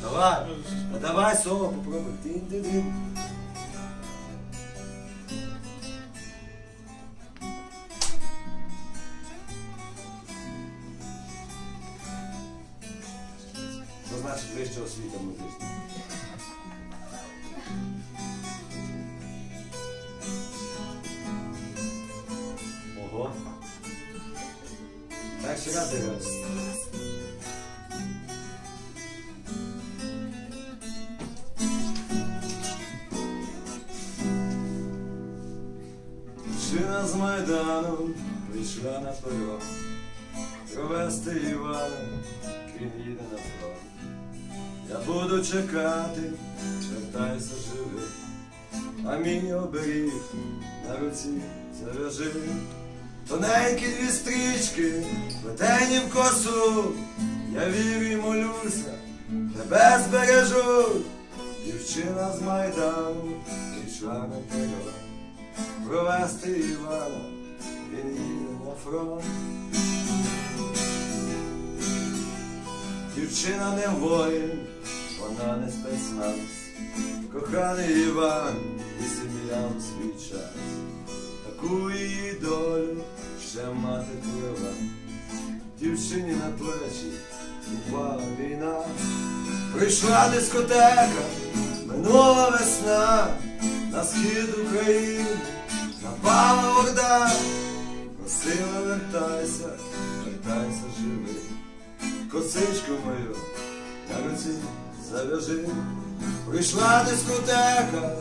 Давай, а давай соло попробуй. Тин-тин-тин. Що значить вища освіта музична? Ого. Перший раз граєш. Машина з Майдану прийшла на перо провести Івана, він їде на фронт. Я буду чекати, вертайся живий, а мій оберіг на руці зав'яжи. Тоненькі дві стрічки, плетені в косу, я вірю і молюся, тебе збережу. Дівчина з Майдану прийшла на перо провести Івана, він їде на фронт. Дівчина не воїн, вона не спецназ, коханий Іван, і сім'ям свій час. Таку її долю ще мати твила, дівчині на плечі упала війна, прийшла дискотека, минула весна, на схід України напала орда, просила вертайся, вертайся живий, косичку мою на руці зав'яжи. Прийшла дискотека,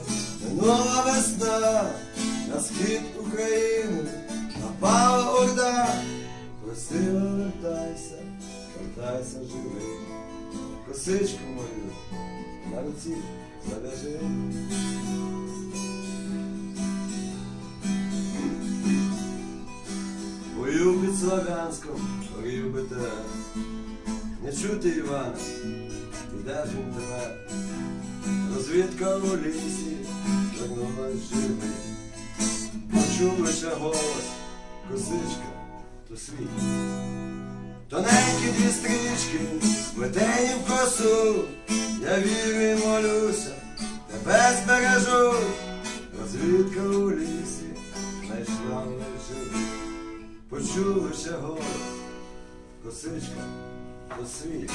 минула весна, на схід України напала орда, просила вертайся, вертайся живий, косичку мою на руці зав'яжи. Під Славянськом, горів БТР. Не чути Івана, де ж він тепер? Розвідка у лісі, вернулась живий. Почув лише голос, косичка, то свій. Тоненькі дві стрічки, сплетені в косу, я вірю і молюся, тебе збережу. Розвідка у Почув лише голос, косичка, то свій.